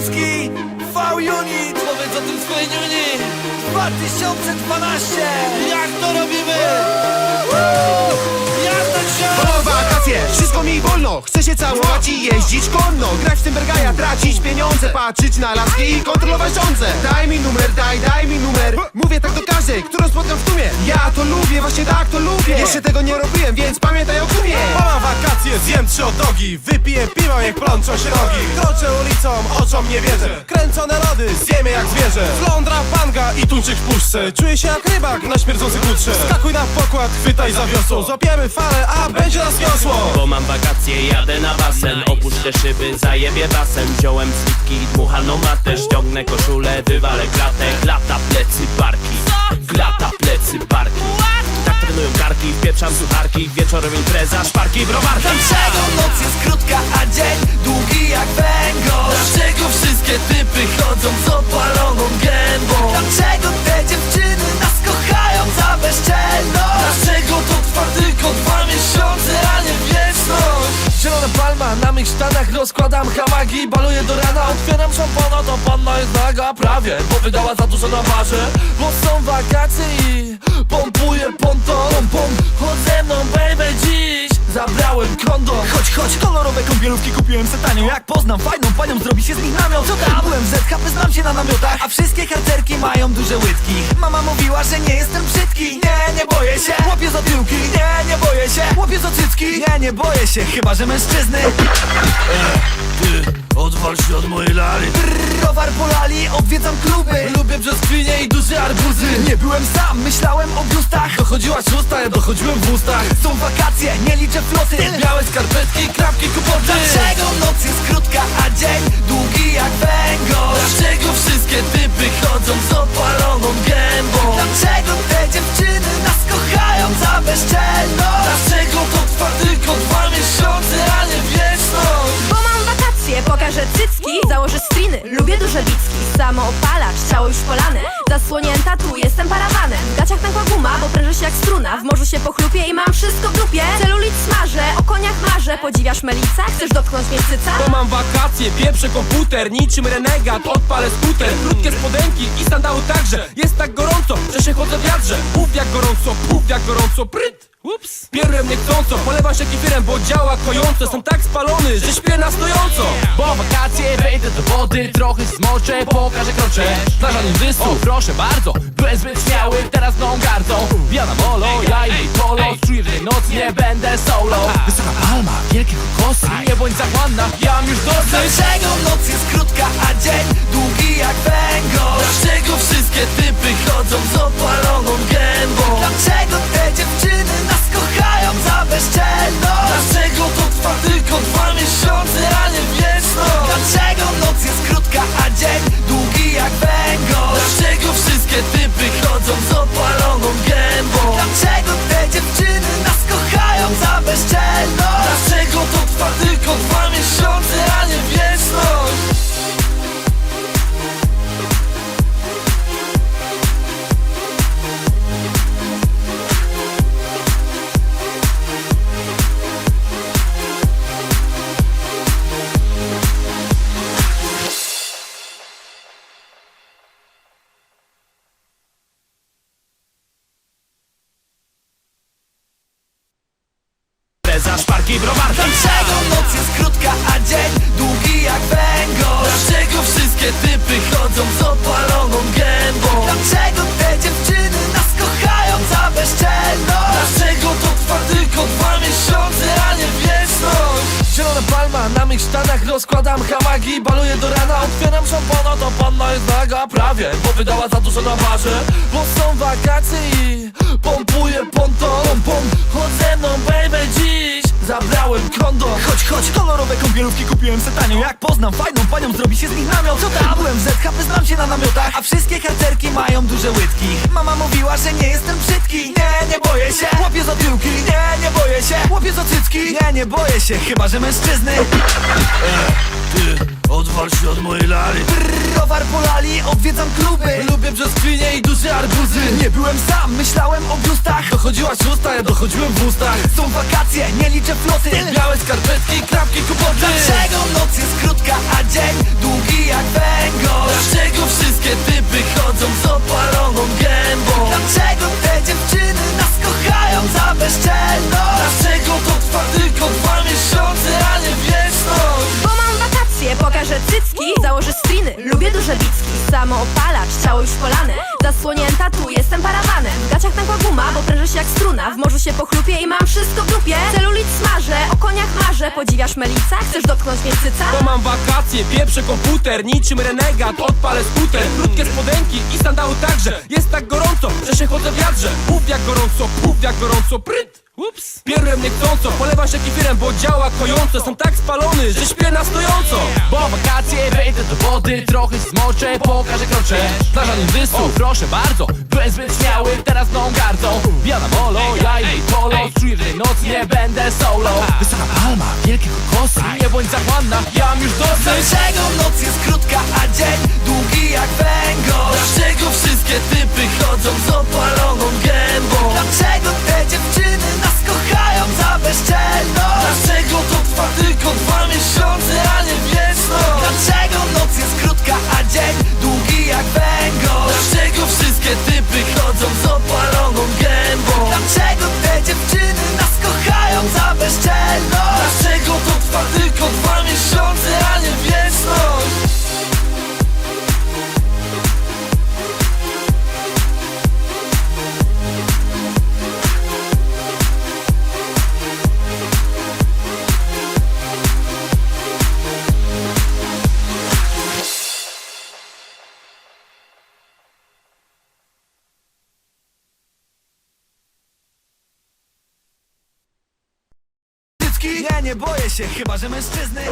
Śląski V-Unit Powiedz o tym swojej niuni 2012 Jak to robimy? Jazda się! Mam wakacje, wszystko mi wolno Chcę się całować i jeździć konno. Grać w Timbergaja, tracić pieniądze Patrzeć na laski i kontrolować rządzę. Daj mi numer, daj, daj mi numer. Mówię tak do każdej, którą spotkam w tłumie. Ja to lubię, właśnie tak to lubię. Jeszcze tego nie robiłem, więc pamiętaj o kumie Mam wakacje, zjem trzy odogi Wypiję piwo, jak plączą się nogi. Kroczę ulicą, oczom nie wierzę. Kręcone lody, zjemy jak zwierzę. Flądra, panga i tuńczyk w puszce. Czuję się jak rybak na śmierdzącym futrze Skakuj na pokład, chwytaj za wiosło. Złapiemy falę, a będzie nas wiosło Bo mam wakacje, jadę na basen. Opuszczę szyby, zajebie basen. Wziąłem slipki i dmuchaną matę Ściągnę koszulę, wywalę klatę. Glata, plecy, barki Glata, plecy, barki Tak trenują karki, wpieprzam sucharki. Wieczorem impreza, szparki, browarki Dlaczego noc jest krótka, a dzień długi jak węgorz? Dlaczego wszystkie typy chodzą z opaloną gębą? Palma, na mych sztanach rozkładam hamagi Baluję do rana, otwieram szampana To panna jest naga, prawie Bo wydała za dużo na barze Bo są wakacje i pompuję ponton pom. Chodź ze mną baby dziś Zabrałem kondom. Chodź, chodź, kolorowe kąpielówki kupiłem se tanio Jak poznam fajną panią, zrobi się z nich namiot. Co tam? Byłem w ZHP, znam się na namiotach A wszystkie harcerki mają duże łydki. Mama mówiła, że nie jestem brzydki. Nie, nie boję się. Łapię za tyłki. Nie, nie boję się. Łapię za cycki. Nie, nie boję się, chyba że mężczyzny Ty, odwal się od mojej lali. Browar polali, odwiedzam kluby. Lubię brzoskwinie i duże arbuzy. Nie byłem sam, myślałem o biustach. Dochodziła szósta, ja dochodziłem w ustach. Są wakacje, nie liczę floty. Białe skarpetki, krawki, kupoty. Dlaczego noc jest cycki, założę striny. Lubię duże bicki, samo opalacz, ciało już polane. Zasłonięta tu, jestem parawanem. W gaciach nagła guma, bo prężę się jak struna. W morzu się pochlupię i mam wszystko w dupie. Celulit smażę, o koniach marzę. Podziwiasz melica? Chcesz dotknąć mnie cyca? Bo mam wakacje, pieprzę komputer Niczym renegat, odpalę skuter Krótkie spodenki i sandały także. Jest tak gorąco, że się chodzę w wiatrze Puf jak gorąco, puf jak gorąco, pryt Ups. Pierłem niechcąco, polewam się kefirem, bo działa kojąco. Jestem tak spalony, że śpię na stojąco. Bo wakacje, wejdę do wody Trochę zmoczę, pokażę krocze. Plaża nudystów, o. proszę bardzo Byłem zbyt śmiały, teraz mną gardzą. Ja na molo, ja i polo. Czuję, że tej nocy nie będę solo. Wysoka palma, wielkie kokosy. Nie bądź zachłanna, ja mam już dosyć. Dlaczego noc jest krótka, a dzień długi jak węgorz? Dlaczego wszystkie typy chodzą z opaloną gębą? Dlaczego te dziewczyny Impreza, szparki, Dlaczego noc jest krótka, a dzień długi jak węgorz? Dlaczego wszystkie typy chodzą z opaloną gębą? Dlaczego te dziewczyny nas kochają za bezczelność? Dlaczego to trwa tylko dwa miesiące, a nie wieczność? Zielona palma, na mych sztanach rozkładam hamagi Baluję do rana, otwieram szampana To panna jest prawie Bo wydała za dużo na barze Bo są wakacje i pompuję ponton pom, pom. Chodź ze mną baby dziś. Zabrałem kondom Chodź, chodź, kolorowe kąpielówki kupiłem se tanio Jak poznam fajną panią, zrobi się z nich namiot. Co tam? ZHP, znam się na namiotach A wszystkie harcerki mają duże łydki. Mama mówiła, że nie jestem brzydki. Nie, nie boję się. Łapię za tyłki Nie, nie boję się. Łapię za cycki Nie, nie boję się, chyba że mężczyzny. Ty, odwal się od mojej lary Browar polali, odwiedzam kluby. Lubię brzoskwinie i duże arbuzy. Nie byłem sam, myślałem o biustach. Dochodziła szósta, ja dochodziłem w ustach. Są wakacje, nie liczę floty. Białe skarpetki, klapki, kupoty Dlaczego noc jest pokażę cycki Założę striny, lubię duże bicki Samo opalacz, ciało już polane Zasłonięta, tu jestem parawanem. W gaciach nagła guma, bo prężę się jak struna. W morzu się pochlupię i mam wszystko w dupie. Celulit smażę, o koniach marzę. Podziwiasz melica? Chcesz dotknąć mnie cyca? Bo mam wakacje, pieprzę komputer Niczym renegat, odpalę skuter Krótkie spodenki i sandały także. Jest tak gorąco, że się chodzę w wiadrze. Puf jak gorąco, puf jak gorąco, pryt Ups. Pierłem niechcąco, polewam się kefirem, bo działa kojąco. Są tak spalony, że śpię na stojąco. Bo wakacje wejdę do wody, trochę zmoczę, pokażę krocze. Plaża nudystów, o, proszę bardzo, byłem zbyt śmiały, teraz mną gardzą. Biana molo, ja i polo, czuję, że tej nocy nie będę solo. Wysoka palma, wielkie kokosy, nie bądź zachłanna, ja mam już dosyć. Dlaczego noc jest krótka, a dzień długi jak węgorz? Dlaczego wszystkie typy chodzą z opaloną gębą? Dlaczego te dziewczyny Nie, nie boję się, chyba że mężczyzny